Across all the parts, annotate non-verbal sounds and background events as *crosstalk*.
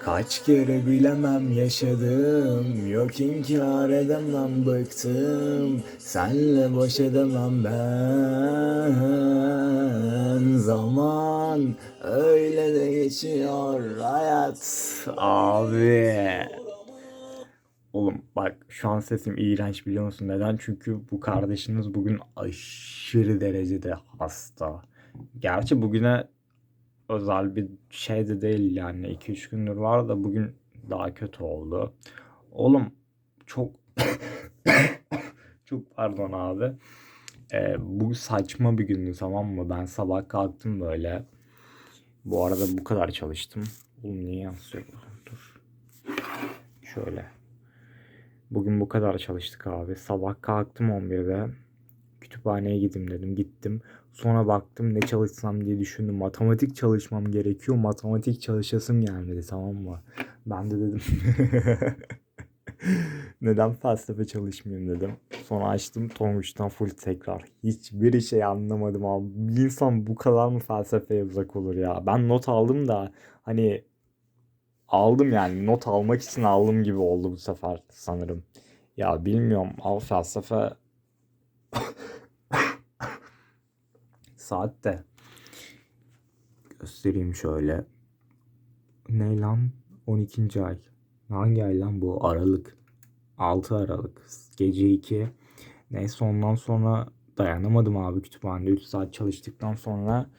Kaç kere bilemem yaşadım Yok inkar edemem bıktım Senle baş edemem ben Zaman öyle de geçiyor hayat Abi Oğlum bak şu an sesim iğrenç biliyor musun? Neden? Çünkü bu kardeşiniz bugün aşırı derecede hasta. Gerçi bugüne özel bir şey de değil yani 2-3 gündür var da bugün daha kötü oldu. Oğlum çok *coughs* çok pardon abi. Ee, bu saçma bir gündü tamam mı? Ben sabah kalktım böyle. Bu arada bu kadar çalıştım. Oğlum niye yansıyor? Dur. Şöyle. Bugün bu kadar çalıştık abi. Sabah kalktım 11'de. Kütüphaneye gideyim dedim. Gittim. Sonra baktım ne çalışsam diye düşündüm. Matematik çalışmam gerekiyor. Matematik çalışasım gelmedi tamam mı? Ben de dedim. *laughs* Neden felsefe çalışmayayım dedim. Sonra açtım Tonguç'tan full tekrar. Hiçbir şey anlamadım abi. Bir insan bu kadar mı felsefeye uzak olur ya? Ben not aldım da hani aldım yani not almak için aldım gibi oldu bu sefer sanırım. Ya bilmiyorum al felsefe saat de göstereyim şöyle. Ne lan? 12. ay. Hangi ay lan bu? Aralık. 6 Aralık. Gece 2. Neyse ondan sonra dayanamadım abi kütüphanede 3 saat çalıştıktan sonra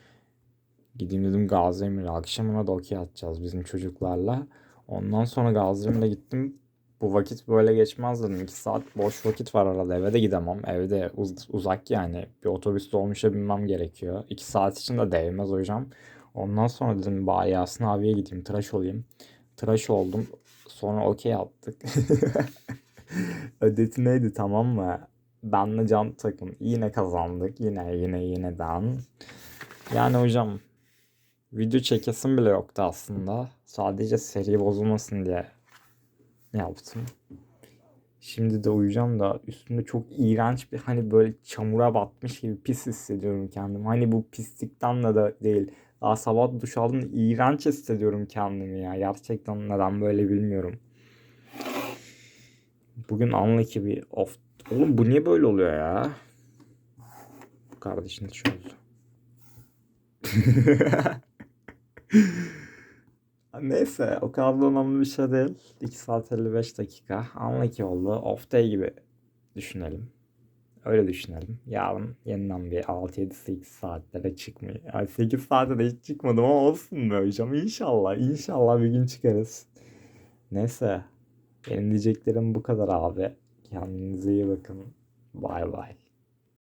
gideyim dedim Gazi Emir'e. Akşamına da okey atacağız bizim çocuklarla. Ondan sonra Gazi Emir'e gittim. Bu vakit böyle geçmez dedim. 2 saat boş vakit var arada. Eve de gidemem. Evde uz- uzak yani. Bir otobüs dolmuşa binmem gerekiyor. 2 saat için de değmez hocam. Ondan sonra dedim bari Yasin abiye gideyim. Tıraş olayım. Tıraş oldum. Sonra okey attık. *laughs* Ödeti neydi tamam mı? Benle can takım. Yine kazandık. Yine yine yineden. Yani hocam video çekesim bile yoktu aslında. Sadece seri bozulmasın diye yaptım. Şimdi de uyuyacağım da üstümde çok iğrenç bir hani böyle çamura batmış gibi pis hissediyorum kendimi. Hani bu pislikten de, de değil. Daha sabah duş aldım iğrenç hissediyorum kendimi ya. Gerçekten neden böyle bilmiyorum. Bugün unlucky bir off. Oğlum bu niye böyle oluyor ya? Bu kardeşin çözdü. *laughs* Neyse o kadar da önemli bir şey değil. 2 saat 55 dakika. Unlucky oldu. Off day gibi düşünelim. Öyle düşünelim. Yarın yeniden bir 6-7-8 saatlere çıkmayı. Yani 8 saatte de hiç çıkmadım ama olsun be hocam. İnşallah. İnşallah bir gün çıkarız. Neyse. Benim diyeceklerim bu kadar abi. Kendinize iyi bakın. Bay bay.